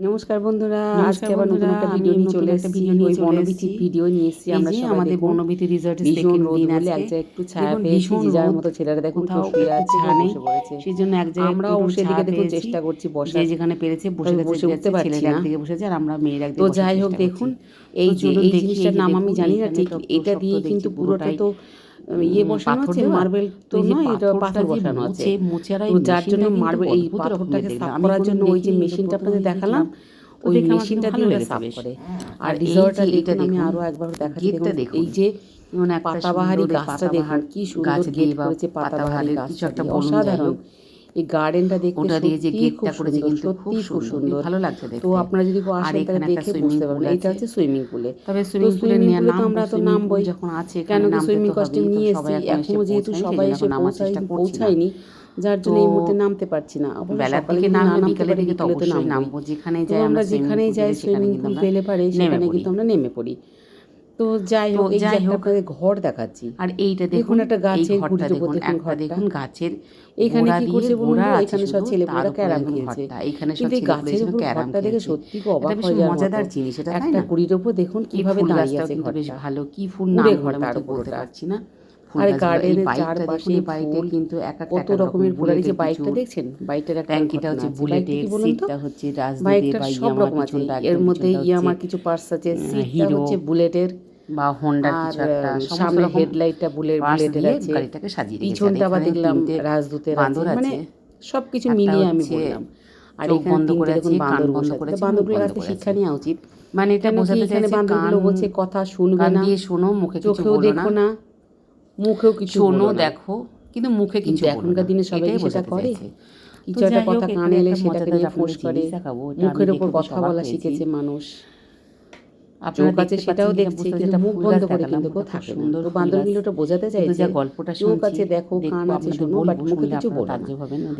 নমস্কার বন্ধুরা আজকে আবার নতুন একটা ভিডিও নিয়ে চলে এসেছি। ভিডিও নিয়ে ওই চলে ভিডিও নিয়ে এসেছি আমরা সবাই আমাদের বনবিথি রিসর্টের ভীষণ রোদ বলে এক আজকে জায়গায় একটু ছায়া পেয়েছি যার মতো ছেলেরা দেখুন কেউ শুয়ে আছে বসে পড়েছে। সেই জন্য এক জায়গায় আমরা সেদিকে ছায়া দেখুন চেষ্টা করছি যে যেখানে পেরেছে বসে বসে উঠতে পারছি না। একদিকে বসেছে আর আমরা মেয়েরা একদিকে তো যাই হোক দেখুন এই তো যে এই জিনিসটার নাম আমি জানি না ঠিক এটা দিয়ে কিন্তু পুরোটা তো ইয়ে বসানো আছে মার্বেল তো নয় এটা পাথর বসানো আছে। তো যার জন্য মার্বেল এই পাথরটাকে সাফ করার জন্য ওই যে মেশিনটা আপনাদের দেখালাম ওই মেশিনটা দিয়ে ওরা সাফ করে। আর রিসর্টটা এটা আমি আরও একবার গেটটা দেখুন। এই যে মানে পাতাবাহারি গাছটা দেখুন কি সুন্দর গেট করেছে পাতাবাহারি কিছু গাছটা অসাধারণ। এই গার্ডেনটা দেখতে ওটা দিয়ে যে গেটটা করেছে কিন্তু খুব সুন্দর ভালো লাগছে দেখতে। তো আপনারা যদি আসেন তাহলে দেখে বুঝতে পারবেন। এটা আছে। হচ্ছে সুইমিং পুলে তবে সুইমিং পুলে আমরা তো পুল নামবই। যখন আছে কেন কি সুইমিং কস্টিউম নিয়ে এসেছি এখনও যেহেতু সবাই এসে পৌঁছায়নি যার জন্য এই মুহূর্তে নামতে পারছি না। দিকে যদি না নামতে বিকালের তো অবশ্যই নামবো। যেখানে যাই আমরা আমরা যেখানেই যাই সুইমিং পুল পেলে পারে সেখানে কিন্তু আমরা নেমে পড়ি। তো যাই হোক যাই হোক। ঘর দেখাচ্ছি। আর এইটা দেখুন একটা গাছের ঘরটা দেখুন একটা দেখুন গাছের এখানে কি করছে বলুন এখানে সব ছেলে তার ক্যারাম খেলছে। এখানে সব গাছের উপর ঘরটা দেখে সত্যি খুব অবাক হয়ে যাওয়ার মজাদার জিনিস এটা একটা কুড়ির উপর দেখুন কীভাবে দাঁড়িয়ে আছে বেশ ঘরটা। ভালো কি ফুল না ঘর আমি বলতে পারছি না। আর গার্ডেনের চারপাশে বাইকে কিন্তু এক একটা কত রকমের ফুল যে বাইকটা দেখছেন? বাইকটার একটা ট্যাঙ্কিটা হচ্ছে বুলেটের সিটটা হচ্ছে রাজদূতের বাইকটার বা সব রকম আছে। এর মধ্যে ইয়ামার কিছু পার্টস আছে। সিটটা হচ্ছে বুলেটের বা হোন্ডার কিছু একটা সামনে হেডলাইটটা বুলেট বুলেটের আছে গাড়িটাকে সাজিয়ে পিছনটা আবার দেখলাম রাজদূতের আছে। মানে আছে। সবকিছু মিলিয়ে আমি বললাম। আর এখানে বন্ধ করে দেখুন আছে, কান বান্দর বন্ধ আছে আছে, বান্দরগুলোর কাছে শিক্ষা আছে। নেওয়া উচিত। মানে এটা বোঝাতে চাইছে বান্দরগুলো বলছে কথা শুনবে না? দিয়ে শোনো মুখে কিছু বলো দেখো না মুখেও কিছু শোনো দেখো কিন্তু মুখে কিছু এখনকার দিনে সবাই সেটা করে। কিছু একটা কথা কানে এলে সেটাকে নিয়ে করে মুখের ওপর কথা বলা শিখেছে মানুষ। আপনারা দেখতে সেটাও দেখছে কিন্তু মুখ বন্ধ করে কিন্তু কেউ থাকে সুন্দর ওটা বোঝাতে চাইছে যা গল্পটা শুনছি, আছে দেখো কান আছে শোনো বাট মুখে কিছু বলো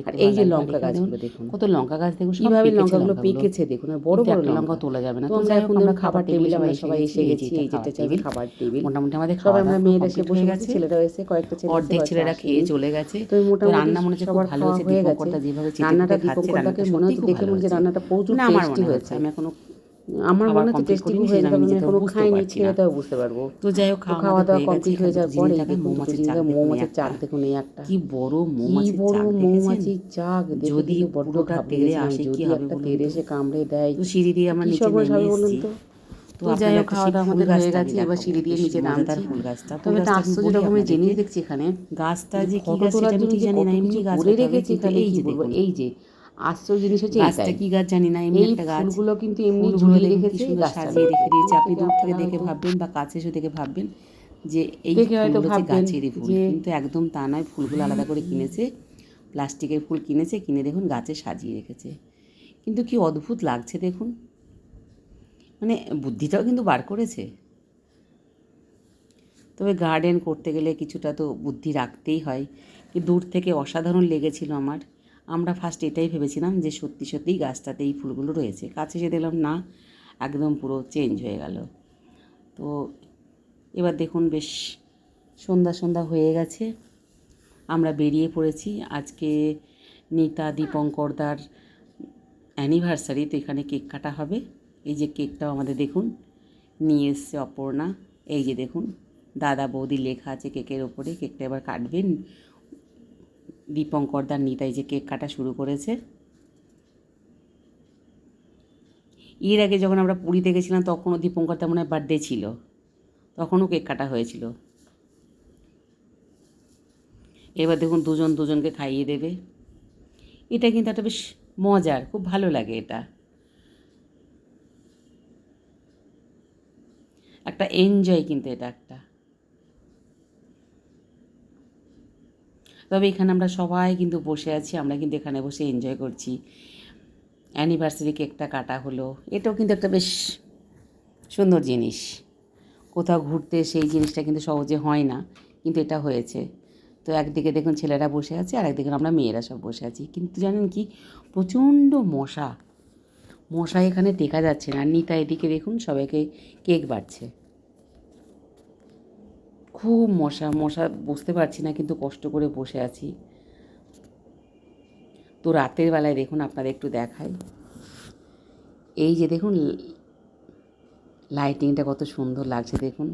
আর এই যে লঙ্কা গাছগুলো দেখুন কত লঙ্কা গাছ দেখুন কীভাবে লঙ্কাগুলো। পেকেছে দেখুন আর বড় বড় লঙ্কা তোলা যাবে না। তো যাই হোক আমরা খাবার টেবিলে আমরা সবাই এসে গেছি এই যেটা টেবিল খাবার টেবিল মোটামুটি আমাদের সবাই আমরা মেয়েরা এসে বসে গেছে। ছেলেরাও এসে কয়েকটা ছেলে অর্ধেক ছেলেরা খেয়ে চলে গেছে। তো মোটামুটি রান্না মনে হচ্ছে খুব ভালো হয়েছে হয়ে যেভাবে রান্নাটা রান্নাটা মনে হচ্ছে দেখে মনে হচ্ছে রান্নাটা প্রচুর টেস্টি হয়েছে আমি এখনও আমার মনে হচ্ছে টেস্টি করিনি, হয়েছে আমি এখনও খাইনি না। তাও বুঝতে পারব। তো যাই হোক খাওয়া দাওয়া কমপ্লিট হয়ে যাওয়ার পরে দেখা, দুটো মৌমাছির চাক দেখুন এই একটা। কি বড় বড় মৌমাছির চাক মৌমাছির চাক যদি পুরোটা তেড়ে আসে কি হবে তেড়ে এসে কামড়ে দেয়। তো সিঁড়ি দিয়ে আমরা নিচে নেমে বলুন তো? তো যাই হোক খাওয়া দাওয়া আমাদের হয়ে গেছে এবার সিঁড়ি দিয়ে নিচে নামছি। ফুল গাছটা তবে একটা আশ্চর্য রকমের জিনিস দেখছি এখানে গাছটা যে কি গাছ সেটা আমি ঠিক জানি না এমনি গাছ রেখেছে রেখেছে এই যে এই যে আশ্চর্য জিনিস হচ্ছে গাছটা কি গাছ জানি না এমনি একটা গাছ। ফুলগুলো কিন্তু এমনি কি রেখেছে সাজিয়ে রেখে দিয়েছে আপনি দূর থেকে দেখে ভাববেন বা কাছে এসে দেখে ভাববেন যে এই হয়তো গাছেরই ফুল। কিন্তু একদম তা নয় ফুলগুলো আলাদা করে কিনেছে প্লাস্টিকের ফুল কিনেছে কিনে দেখুন গাছে সাজিয়ে রেখেছে। কিন্তু কি অদ্ভুত লাগছে দেখুন। মানে বুদ্ধিটাও কিন্তু বার করেছে। তবে গার্ডেন করতে গেলে কিছুটা তো বুদ্ধি রাখতেই হয়। দূর থেকে অসাধারণ লেগেছিল আমার। আমরা ফার্স্ট এটাই ভেবেছিলাম যে সত্যি সত্যিই গাছটাতে এই ফুলগুলো রয়েছে। কাছে এসে দেখলাম, না, একদম পুরো চেঞ্জ হয়ে গেল। তো এবার দেখুন, বেশ সন্ধ্যা সন্ধ্যা হয়ে গেছে। আমরা বেরিয়ে পড়েছি। আজকে নিতা দীপঙ্করদার অ্যানিভার্সারি তো এখানে কেক কাটা হবে। এই যে কেকটাও আমাদের দেখুন, নিয়ে এসছে অপর্ণা। এই যে দেখুন, দাদা বৌদি লেখা আছে কেকের ওপরে কেকটা এবার কাটবেন। দীপঙ্করদার নিতাই যে কেক কাটা শুরু করেছে। এর আগে যখন আমরা পুরীতে গেছিলাম, তখনও দীপঙ্করদার মনে হয় বার্থডে ছিল। তখনও কেক কাটা হয়েছিল। এবার দেখুন দুজন দুজনকে খাইয়ে দেবে। এটা কিন্তু একটা বেশ মজার, খুব ভালো লাগে এটা। একটা এনজয় কিন্তু এটা একটা। তবে এখানে আমরা সবাই কিন্তু বসে আছি, আমরা কিন্তু এখানে বসে এনজয় করছি। অ্যানিভার্সারি কেকটা কাটা হলো, এটাও কিন্তু একটা বেশ সুন্দর জিনিস। কোথাও ঘুরতে সেই জিনিসটা কিন্তু সহজে হয় না, কিন্তু এটা হয়েছে। তো একদিকে দেখুন ছেলেরা বসে আছে আর একদিকে আমরা মেয়েরা সব বসে আছি। কিন্তু জানেন কি, প্রচণ্ড মশা। মশা এখানে টেকা যাচ্ছে না নিতা এদিকে দেখুন সবাইকে কেক বাড়ছে। খুব মশা মশা বসতে পারছি না, কিন্তু কষ্ট করে বসে আছি। তো রাতের বেলায় দেখুন, আপনাদের একটু দেখাই। এই যে দেখুন লাইটিংটা কত সুন্দর লাগছে, দেখুন।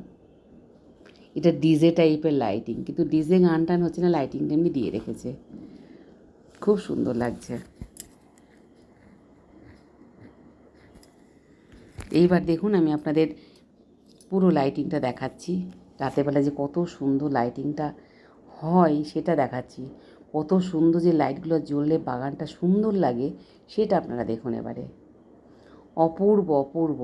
এটা ডিজে টাইপের লাইটিং কিন্তু ডিজে গান টান হচ্ছে না লাইটিংটা এমনি দিয়ে রেখেছে। খুব সুন্দর লাগছে। এইবার দেখুন, আমি আপনাদের পুরো লাইটিংটা দেখাচ্ছি। রাতেরবেলা যে কত সুন্দর লাইটিংটা হয় সেটা দেখাচ্ছি। কত সুন্দর যে লাইটগুলো জ্বললে বাগানটা সুন্দর লাগে সেটা আপনারা দেখুন এবারে। অপূর্ব অপূর্ব।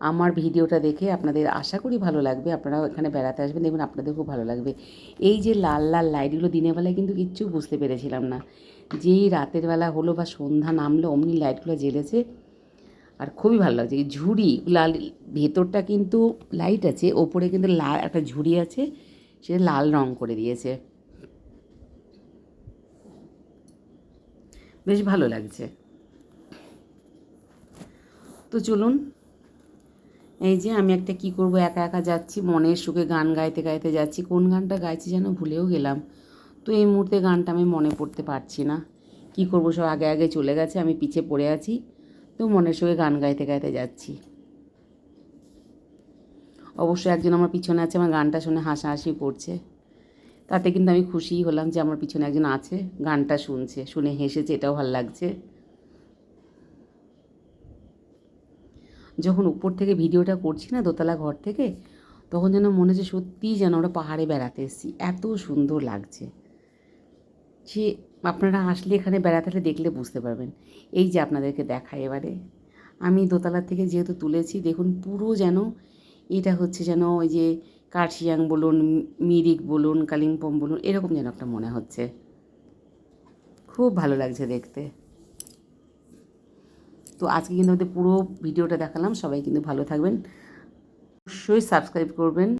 আমার ভিডিওটা দেখে আপনাদের আশা করি ভালো লাগবে। আপনারা এখানে বেড়াতে আসবেন, দেখবেন আপনাদের খুব ভালো লাগবে। এই যে লাল লাল লাইটগুলো দিনের বেলায় কিন্তু কিচ্ছু বুঝতে পেরেছিলাম না। যেই রাতের বেলা হলো বা সন্ধ্যা নামলো, অমনি লাইটগুলো জ্বেলেছে। আর খুবই ভালো লাগছে। এই ঝুড়ি, লাল, ভেতরটা কিন্তু লাইট আছে, ওপরে কিন্তু লাল একটা ঝুড়ি আছে, সেটা লাল রং করে দিয়েছে। বেশ ভালো লাগছে। তো চলুন, এই যে আমি একটা কি করব, একা একা যাচ্ছি, মনের সুখে গান গাইতে গাইতে যাচ্ছি, কোন গানটা গাইছি যেন ভুলেও গেলাম। তো এই মুহূর্তে গানটা আমি মনে পড়তে পারছি না। কি করব, সব আগে আগে চলে গেছে, আমি পিছে পড়ে আছি। তো মনের সঙ্গে গান গাইতে গাইতে যাচ্ছি। অবশ্যই একজন আমার পিছনে আছে, আমার গানটা শুনে হাসাহাসি করছে। তাতে কিন্তু আমি খুশিই হলাম যে আমার পিছনে একজন আছে, গানটা শুনছে, শুনে হেসেছে, এটাও ভালো লাগছে। যখন উপর থেকে ভিডিওটা করছি না দোতলা ঘর থেকে, তখন যেন মনে হচ্ছে সত্যিই যেন আমরা পাহাড়ে বেড়াতে এসেছি, এত সুন্দর লাগছে। যে আপনারা আসলে এখানে বেড়াতে হলে দেখলে বুঝতে পারবেন। এই যে আপনাদেরকে দেখায় এবারে। আমি দোতলা থেকে যেহেতু তুলেছি, দেখুন পুরো যেন এটা হচ্ছে যেন ওই যে কার্শিয়াং বলুন মিরিক বলুন, কালিম্পং বলুন, এরকম যেন একটা মনে হচ্ছে। খুব ভালো লাগছে দেখতে। তো আজকে কিন্তু আমাদের পুরো ভিডিওটা দেখালাম। সবাই কিন্তু ভালো থাকবেন। অবশ্যই সাবস্ক্রাইব করবেন।